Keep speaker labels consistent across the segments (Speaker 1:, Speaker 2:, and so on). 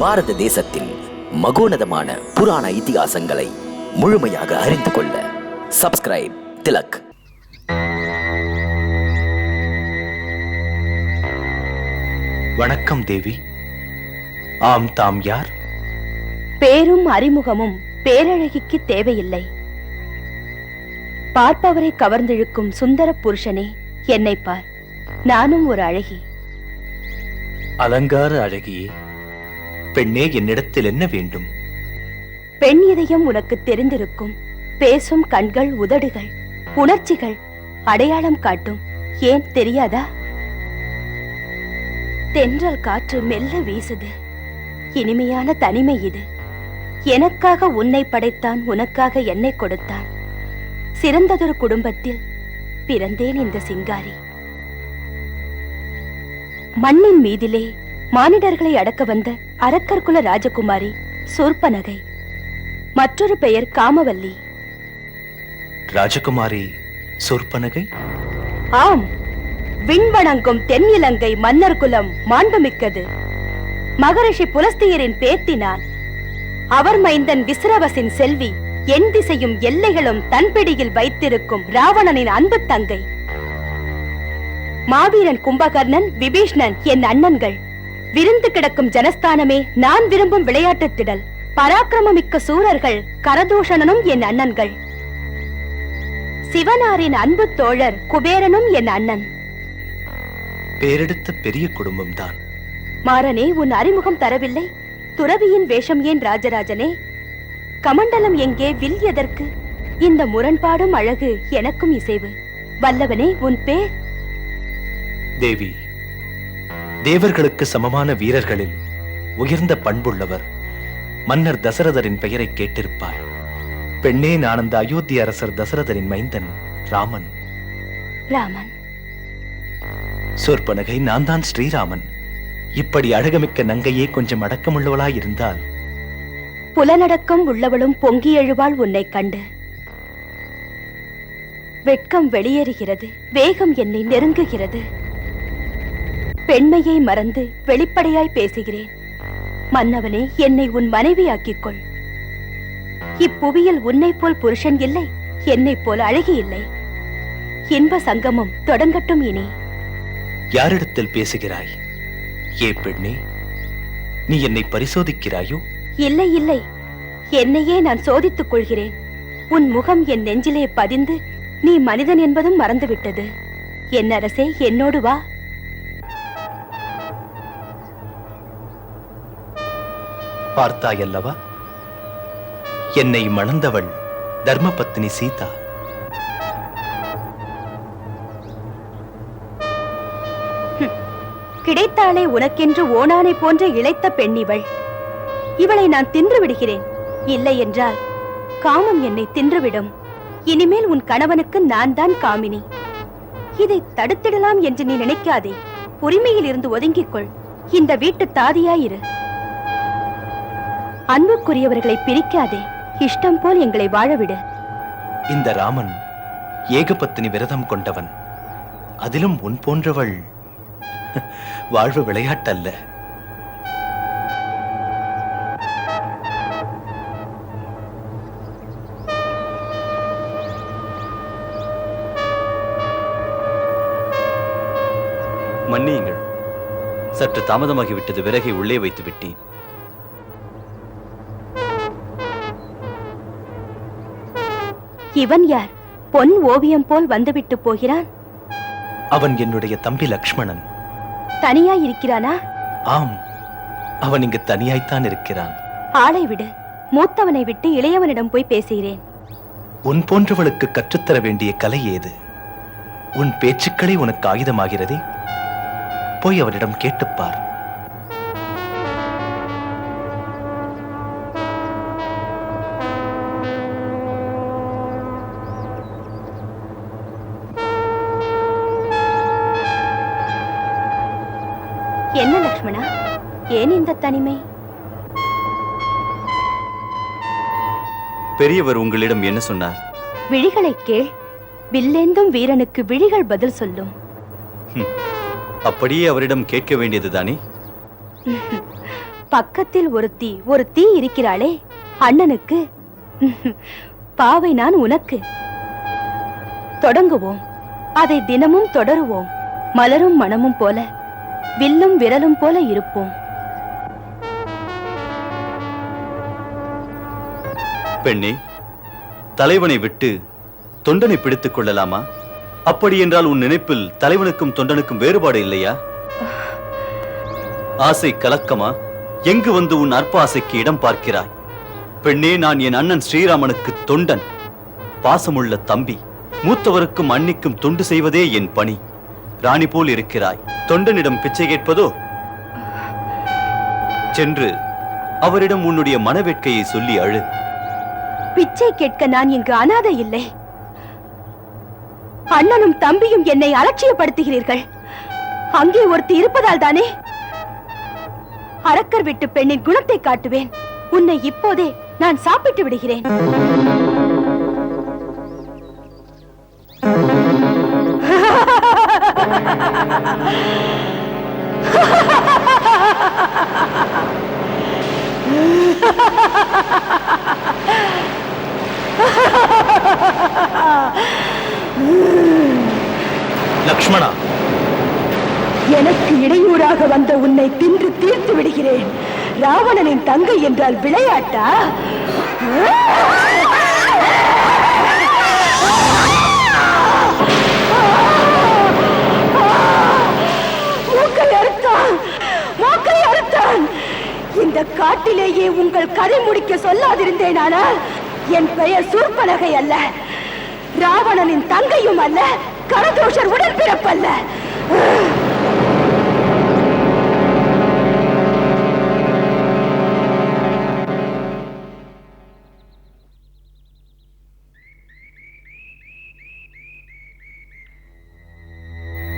Speaker 1: பாரத தேசத்தின் மகோனதமான புராண இதிகாசங்களை முழுமையாக அறிந்து கொள்ள சப்ஸ்கிரைப் திலக்.
Speaker 2: வணக்கம் தேவி. ஆம் தாம் யார்?
Speaker 3: பேரும் அறிமுகமும் பேரழகிக்கு தேவையில்லை. பார்ப்பவரை கவர்ந்திழுக்கும் சுந்தர புருஷனே என்னை பார். நானும் ஒரு அழகி.
Speaker 2: அலங்கார அழகியே. பெண்ணே என்னிடத்தில் என்ன வேண்டும்?
Speaker 3: பெண் இதயம் உனக்கு தெரிந்திருக்கும். பேசும் கண்கள் உதடுகள் உணர்ச்சிகள் அடையாளம் காட்டும். ஏன் தெரியாதா? தென்றல் காற்று மெல்ல வீசுது. இனிமையான தனிமை இது. எனக்காக உன்னை படைத்தான் உனக்காக என்னை கொடுத்தான். சிறந்ததொரு குடும்பத்தில் பிறந்தேன் இந்த சிங்காரி. மண்ணின் மீதிலே மானிடர்களை அடக்க வந்த அரக்கர்குல ராஜகுமாரி சூர்பனகை மற்றொரு பெயர் காமவல்லி.
Speaker 2: ராஜகுமாரி சொற்பனகை
Speaker 3: ஆம். விண்வணங்கும் தென்னிலங்கை மன்னர் குலம் மாண்புமிக்கது. மகரிஷி புலஸ்தியரின் பேத்தி நான் அவர் மைந்தன் விஸ்ரவசின் செல்வி என் திசையும் எல்லைகளும் தன் பிடியில் வைத்திருக்கும் ராவணனின் அன்பு தங்கை. மாவீரன் கும்பகர்ணன் விபீஷ்ணன் என் அண்ணன்கள். விருந்து கிடக்கும் ஜனஸ்தானமே நான் விரும்பும் விளையாட்டுத் திடல். பராக்கிரமமிக்க சூரர்கள் கரதூஷணனும் என் அண்ணன்கள். சிவனாரின் அன்பு தோழர் குபேரனும் என் அண்ணன்.
Speaker 2: பேரெடுத்த பெரிய குடும்பம்தான்
Speaker 3: மாறனே உன் அறிமுகம் தரவில்லை. துறவியின் வேஷம் ஏன் ராஜராஜனே? கமண்டலம் எங்கே வில் எதற்கு? இந்த முரண்பாடும் அழகு எனக்கும் இசைவு. வல்லவனே உன் பேர்?
Speaker 2: தேவி. தேவர்களுக்கு சமமான வீரர்களில் உயர்ந்த பண்புள்ளவர் மன்னர் தசரதரின் பெயரை கேட்டிருப்பார். பெண்ணே நான் அந்த அயோத்தி அரசர் தசரதரின் மைந்தன் ராமன்.
Speaker 3: ராமன்.
Speaker 2: சொற்பனகை நான் தான் ஸ்ரீராமன். இப்படி அழகமிக்க நங்கையே கொஞ்சம் அடக்கமுள்ளவளாய் இருந்தால்.
Speaker 3: புலனடக்கம் உள்ளவளும் பொங்கி எழுவாள் உன்னை கண்டு. வெட்கம் வெளியேறுகிறது வேகம் என்னை நெருங்குகிறது. பெண்மையை மறந்து வெளிப்படையாய் பேசுகிறேன். மன்னவனே என்னை உன் மனைவியாக்கிக் கொள் இப்புவியில் உன்னைப் போல் புருஷன் இல்லை என்னைப் போல் அழகி இல்லை. இன்ப சங்கமம் தொடங்கட்டும் இனி.
Speaker 2: யாரிடத்தில் பேசுகிறாய்? ஏ பெண்ணே நீ என்னை பரிசோதிக்கிறாயோ?
Speaker 3: இல்லை இல்லை. என்னையே நான் சோதித்துக் கொள்கிறேன். உன் முகம் என் நெஞ்சிலே பதிந்து நீ மனிதன் என்பதும் மறந்துவிட்டது. என் அரசே என்னோடு வா.
Speaker 2: பார்த்தாயல்லவா? என்னை மணந்தவள் தர்மபத்னி சீதா.
Speaker 3: கிடைத்தாளே உனக்கென்று ஓனானை போன்ற இளைத்த பெண் இவள் இவளை நான் தின்று விடுகிறேன் இல்லை என்றால் காமம் என்னை தின்றுவிடும். இனிமேல் உன் கணவனுக்கு நான் தான் காமினி. இதை தடுத்திடலாம் என்று நீ நினைக்காதே. உரிமையில் இருந்து ஒதுங்கிக் கொள் இந்த வீட்டு தாதியாயிரு. அன்புக்குரியவர்களை பிரிக்காதே. இஷ்டம் போல் எங்களை வாழவிடு.
Speaker 2: இந்த ராமன் ஏகபத்தினி விரதம் கொண்டவன். அதிலும் உன் போன்றவள் வாழ்வு விளையாட்டல்ல.
Speaker 4: மன்னியுங்கள். சற்று தாமதமாகிவிட்டது. விறகை உள்ளே வைத்து விட்டேன்
Speaker 3: இவன் யார்? பொன் ஓவியம் போல் வந்துவிட்டு போகிறான்.
Speaker 2: அவன் என்னுடைய தம்பி லக்ஷ்மணன்.
Speaker 3: தனியாய் இருக்கிறானா?
Speaker 2: ஆம் அவன் இங்கு தனியாய்த்தான் இருக்கிறான்.
Speaker 3: ஆளை விடு. மூத்தவனை விட்டு இளையவனிடம் போய் பேசுகிறேன்.
Speaker 2: உன் போன்றவளுக்கு கற்றுத்தர வேண்டிய கலை ஏது? உன் பேச்சுக்களே உனக்கு ஆயுதமாகிறதே. போய் அவனிடம் கேட்டுப்பார்
Speaker 3: என்ன லக்ஷ்மணா? ஏன் இந்த தனிமை?
Speaker 4: பெரியவர் உங்களிடம் என்ன சொன்னார்?
Speaker 3: விழிகளை கேள். வில்லேந்தும் வீரனுக்கு விழிகள் பதில் சொல்லும்.
Speaker 4: அப்படியே அவரிடம் கேட்க வேண்டியதுதானே
Speaker 3: பக்கத்தில் ஒருத்தி ஒரு தீ இருக்கிறாளே. அண்ணனுக்கு. பாவை நான் உனக்கு. தொடங்குவோம். அதை தினமும் தொடருவோம். மலரும் மனமும் போல. வில்லும் விரலும் போல இருப்போம்.
Speaker 4: பெண்ணே தலைவனை விட்டு தொண்டனை பிடித்துக் கொள்ளலாமா? அப்படி என்றால் உன் நினைப்பில் தலைவனுக்கும் தொண்டனுக்கும் வேறுபாடு இல்லையா? ஆசை கலக்கமா? எங்கு வந்து உன் அற்ப ஆசைக்கு இடம் பார்க்கிறாய்? பெண்ணே நான் என் அண்ணன் ஸ்ரீராமனுக்கு தொண்டன் பாசமுள்ள தம்பி மூத்தவருக்கும் அன்னிக்கும் தொண்டு செய்வதே என் பணி. ராணி போல் இருக்கிறாய். தொண்டனிடம் பிச்சை கேட்பதோ? சென்று அவரிடம் உன்னுடைய மனவேட்கையை சொல்லி அழு.
Speaker 3: பிச்சை கேட்க நான் இங்கு அனாதை இல்லை. அண்ணனும் தம்பியும் என்னை அலட்சியப்படுத்துகிறீர்கள். அங்கே ஒருத்தி இருப்பதால் தானே? அரக்கர் விட்டு பெண்ணின் குணத்தை காட்டுவேன். உன்னை இப்போதே நான் சாப்பிட்டு விடுகிறேன்.
Speaker 2: லக்ஷ்மணா.
Speaker 3: எனக்கு இடையூறாக வந்த உன்னை தின்று தீர்த்து விடுகிறேன். ராவணனின் தங்கை என்றால் விளையாட்டா? அறுத்தான். அறுத்தான். இந்த காட்டிலேயே உங்கள் கதை முடிக்க சொல்லாதிருந்தேனானால் என் பெயர் சூர்பனகை அல்ல. ராவணனின் தங்கையும் அல்ல கரதோஷர் உடன்பிறப்பல்ல.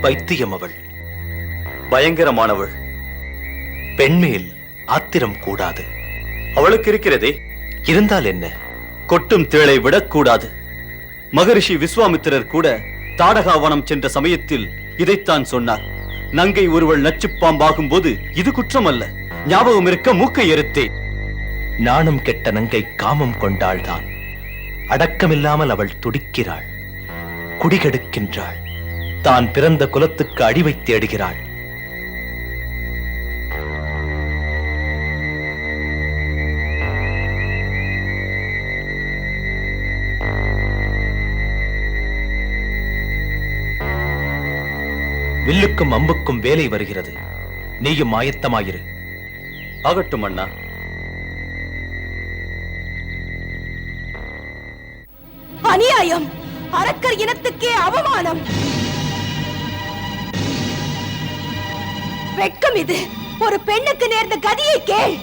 Speaker 2: பைத்தியம் அவள்
Speaker 4: பயங்கரமானவள்.
Speaker 2: பெண்மேல் ஆத்திரம் கூடாது.
Speaker 4: அவளுக்கு இருக்கிறதே
Speaker 2: இருந்தால் என்ன?
Speaker 4: கொட்டும் தேளை விடக்கூடாது. மகரிஷி விஸ்வாமித்திரர் கூட தாடகாவனம் சென்ற சமயத்தில் இதைத்தான் சொன்னார். நங்கை ஒருவள் நச்சுப்பாம்பாகும் போது இது குற்றம் அல்ல ஞாபகம் இருக்க மூக்கை எரித்தேன்.
Speaker 2: நாணம் கெட்ட நங்கை காமம் கொண்டாள்தான். அடக்கமில்லாமல் அவள் துடிக்கிறாள். குடிகெடுக்கின்றாள். தான் பிறந்த குலத்துக்கு அடிவை தேடுகிறாள். வில்லுக்கும் அம்புக்கும் வேலை வருகிறது. நீயும் ஆயத்தமாயிரு.
Speaker 4: ஆகட்டும் அண்ணா.
Speaker 3: அநியாயம். அரக்கர் இனத்துக்கே அவமானம். வெட்கம் இது. ஒரு பெண்ணுக்கு நேர்ந்த கதியை கேள்?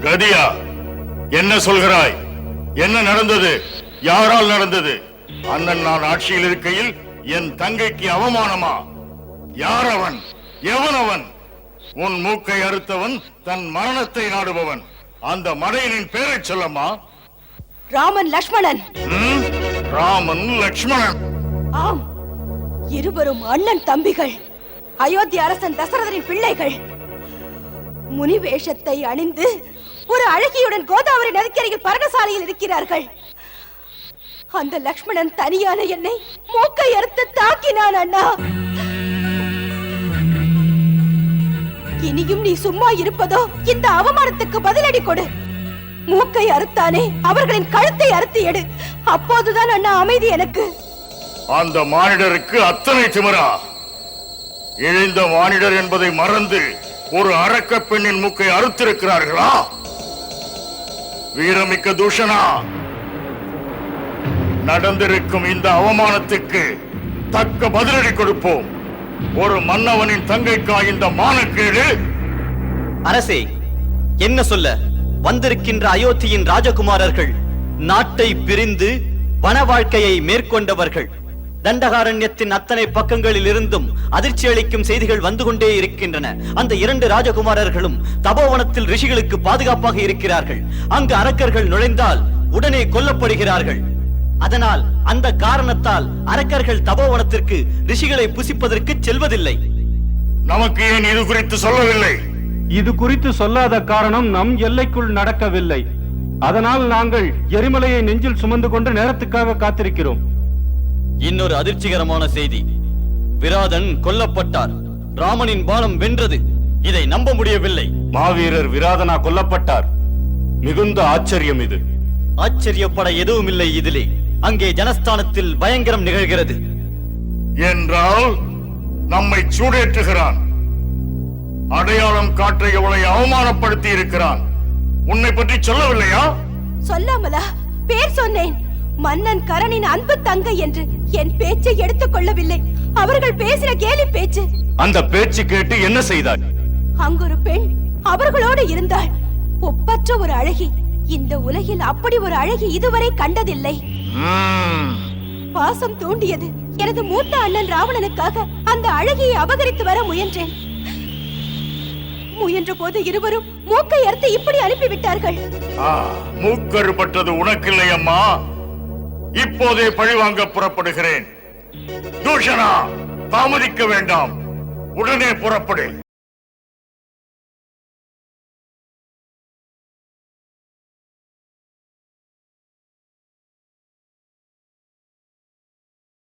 Speaker 5: கதியா? என்ன சொல்கிறாய்? என்ன நடந்தது? யாரால் நடந்தது? அண்ணன் நான் ஆட்சியில் இருக்கையில் என் தங்கைக்கு அவமானமா? யார் அவன் எவன் அவன் உன் மூக்கை அறுத்தவன் தன் மரணத்தை நாடுபவன். அந்த மடையனின் பெயரைச் சொல்லம்மா.
Speaker 3: ராமன் லக்ஷ்மணன்?
Speaker 5: ராமன் லக்ஷ்மணன்.
Speaker 3: ஆம். இருவரும் அண்ணன் தம்பிகள். அயோத்தி அரசன் தசரதரின் பிள்ளைகள். முனி வேஷத்தை அணிந்து ஒரு அழகியுடன் கோதாவரி நதிக்கரையில் பரணசாலையில் இருக்கிறார்கள். அந்த லக்ஷ்மணன் தனியான என்னை மூக்கை அறுத்து அண்ணா. இனியும் நீ சும்மா இருப்பதோ இந்த அவமானத்துக்கு பதிலடி கொடு. மூக்கை அறுத்தானே அவர்களின் கழுத்தை அறுத்து எடு. அப்போதுதான் அண்ணா அமைதி எனக்கு.
Speaker 5: அந்த மானிடருக்கு அத்தனை திமரா. இழிந்த மானிடர் என்பதை மறந்து ஒரு அரக்க பெண்ணின் மூக்கை அறுத்திருக்கிறார்களா? வீரமிக்க தூஷணா நடந்திருக்கும் இந்த அவமானத்துக்கு தக்க பதிலடி கொடுப்போம். ஒரு மன்னவனின் தங்கைக்கா இந்த மானக்கேடு?
Speaker 4: அரசே என்ன சொல்ல? வந்திருக்கின்ற அயோத்தியின் ராஜகுமாரர்கள் நாட்டை பிரிந்து வன வாழ்க்கையை மேற்கொண்டவர்கள். தண்டகாரண்யத்தின் அத்தனை பக்கங்களில் இருந்தும் அதிர்ச்சி அளிக்கும் செய்திகள் வந்து கொண்டே இருக்கின்றன. அந்த இரண்டு ராஜகுமாரர்களும் தபோவனத்தில் ரிஷிகளுக்கு பாதுகாப்பாக இருக்கிறார்கள். அங்கு அரக்கர்கள் நுழைந்தால் உடனே கொல்லப்படுகிறார்கள். அதனால் அந்த காரணத்தால் அரக்கர்கள் தபோவனத்திற்கு ரிஷிகளை புசிப்பதற்கு செல்வதில்லை.
Speaker 5: நமக்கு ஏன் இது குறித்து சொல்லவில்லை?
Speaker 6: இது குறித்து சொல்லாத காரணம் நம் எல்லைக்குள் நடக்கவில்லை. அதனால் நாங்கள் எரிமலையை நெஞ்சில் சுமந்து கொண்டு நேரத்துக்காக காத்திருக்கிறோம்.
Speaker 4: இன்னொரு அதிர்ச்சிகரமான செய்தி. விராதன் கொல்லப்பட்டார். ராமனின் பானம் வென்றது. இதை நம்ப முடியவில்லை.
Speaker 5: மாவீரர் விராதனா கொல்லப்பட்டார். மிகுந்த ஆச்சரியம் இது.
Speaker 4: ஆச்சரியப்பட எதுவும் இல்லை இதிலே. அங்கே ஜனஸ்தானத்தில் பயங்கரம் நிகழ்கிறது.
Speaker 5: என்றால் நம்மை சூடேற்றுகிறான். அடையாளம் காட்ட இவளை அவமானப்படுத்தி இருக்கிறான். உன்னை பற்றி சொல்லவில்லையா?
Speaker 3: சொல்லாமலா? பேர் சொன்னேன். மன்னன் கரணின் அன்பு தங்கை என்று என் பேச்சை எடுத்துக் கொள்ளவில்லை. அவர்கள் பேசின கேலி பேச்சு.
Speaker 5: அந்த பேச்சு கேட்டு என்ன செய்தாய்?
Speaker 3: அங்கொரு பெண் அவர்களோடு இருந்தாள். ஒப்பற்ற ஒரு அழகி. இந்த உலகில் அப்படி ஒரு அழகி இதுவரை கண்டதில்லை. பாசம் தூண்டியது. எனது மூத்த அண்ணன் ராவணனுக்காக அந்த அழகியை அபகரித்து வர முயன்றேன். முயன்ற போது இருவரும் மூக்கை அறுத்து இப்படி அனுப்பிவிட்டார்கள்.
Speaker 5: ஆ, மூக்கறுபட்டது உனக்கில்லை அம்மா இப்போதே பழிவாங்க புறப்படுகிறேன். தூஷணா தாமதிக்க வேண்டாம். உடனே புறப்படு.